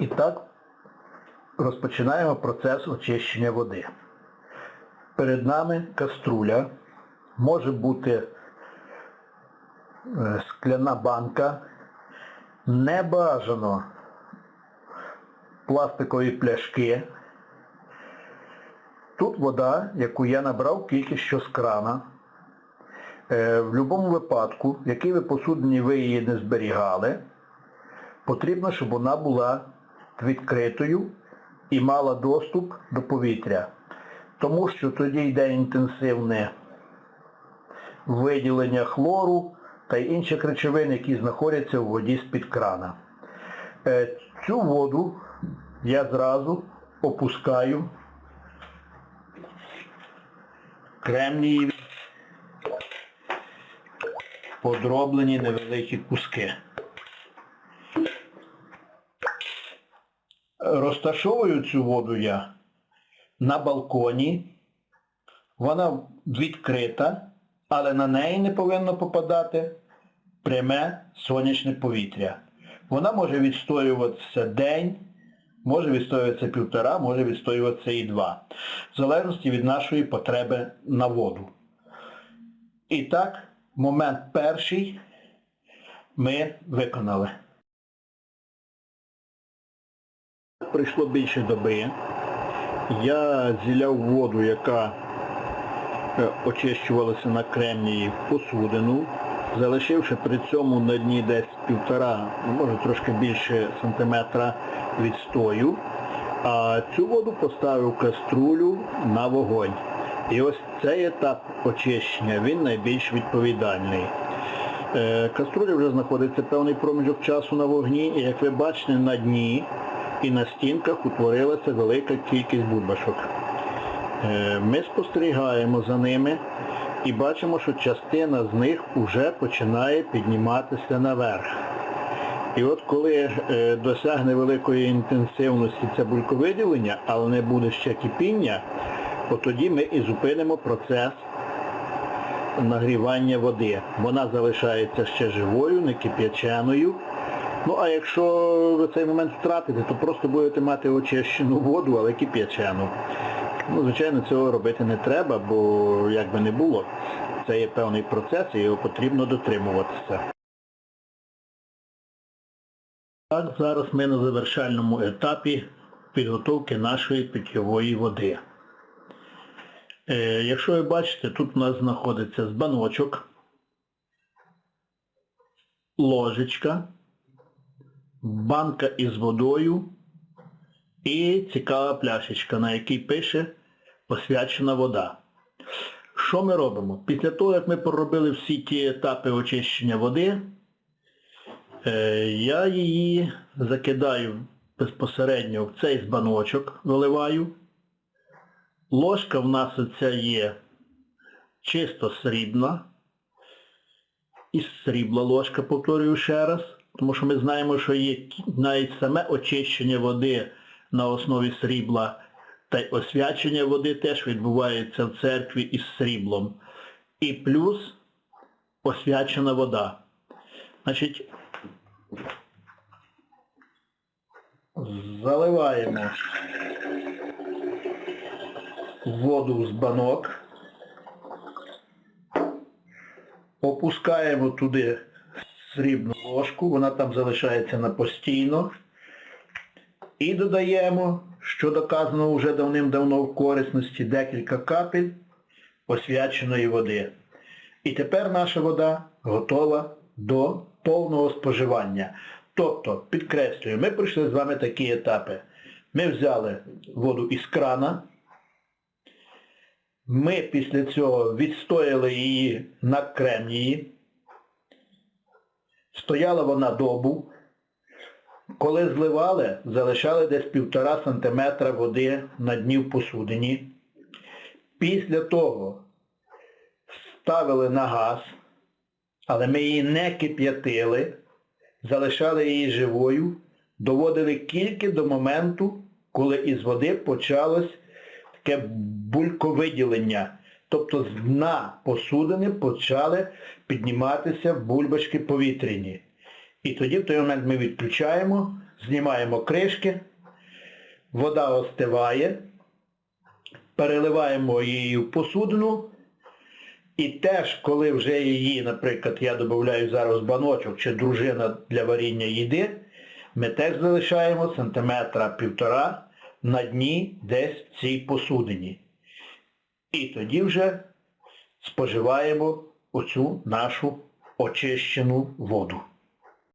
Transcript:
І так розпочинаємо процес очищення води. Перед нами каструля, може бути е, скляна банка, не бажано пластикові пляшки. Тут вода, яку я набрав тільки що з крана. Е, В будь-якому випадку, в якій ви посудині ви її не зберігали, потрібно, щоб вона була відкритою і мала доступ до повітря. Тому що тоді йде інтенсивне виділення хлору та інших речовин, які знаходяться в воді з-під крана. Е, Цю воду я зразу опускаю кремнієві подроблені невеликі куски. Розташовую цю воду я на балконі. Вона відкрита, але на неї не повинно попадати пряме сонячне повітря. Вона може відстоюватися день, може відстоюватися півтора, може відстоюватися і два. В залежності від нашої потреби на воду. І так, момент перший ми виконали. Прийшло більше доби. Я зіляв воду, яка е, очищувалася на кремнії в посудину, залишивши при цьому на дні десь півтора, може трошки більше сантиметра відстою. А цю воду поставив каструлю на вогонь. І ось цей етап очищення, він найбільш відповідальний. Е, Каструля вже знаходиться певний проміжок часу на вогні, і як ви бачите, на дні і на стінках утворилася велика кількість бульбашок. Е, Ми спостерігаємо за ними і бачимо, що частина з них вже починає підніматися наверх. І от коли е, досягне великої інтенсивності це бульковиділення, але не буде ще кипіння, от тоді ми і зупинимо процес нагрівання води. Вона залишається ще живою, не кип'яченою. Ну а якщо ви цей момент втратите, то просто будете мати очищену воду, але кип'ячену. Ну, звичайно, цього робити не треба, бо як би не було, це є певний процес і його потрібно дотримуватися. Так, зараз ми на завершальному етапі підготовки нашої питьової води. Е, якщо ви бачите, тут у нас знаходиться збаночок, ложечка, банка із водою і цікава пляшечка, на якій пише освячена вода. Що ми робимо? Після того, як ми проробили всі ті етапи очищення води, е, я її закидаю безпосередньо в цей збаночок, виливаю. Ложка в нас оця є чисто срібна. Із срібла ложка, повторюю ще раз, тому що ми знаємо, що є навіть саме очищення води на основі срібла та й освячення води теж відбувається в церкві із сріблом. І плюс освячена вода. Значить, заливаємо воду в збанок, опускаємо туди срібну ложку, вона там залишається на постійно. І додаємо, що доказано вже давним-давно в корисності, декілька капель освяченої води. І тепер наша вода готова до повного споживання. Тобто, підкреслюю, ми пройшли з вами такі етапи. Ми взяли воду із крана, ми після цього відстояли її на кремнії. Стояла вона добу. Коли зливали, залишали десь півтора сантиметра води на дні в посудині. Після того ставили на газ, але ми її не кип'ятили, залишали її живою, доводили тільки до моменту, коли із води почалось таке бульковиділення. Тобто з дна посудини почали підніматися бульбашки повітряні. І тоді в той момент ми відключаємо, знімаємо кришки, вода остиває, переливаємо її в посудину. І теж, коли вже її, наприклад, я додаю зараз баночок чи дружина для варіння їди, ми теж залишаємо сантиметра півтора на дні десь в цій посудині. І тоді вже споживаємо оцю нашу очищену воду.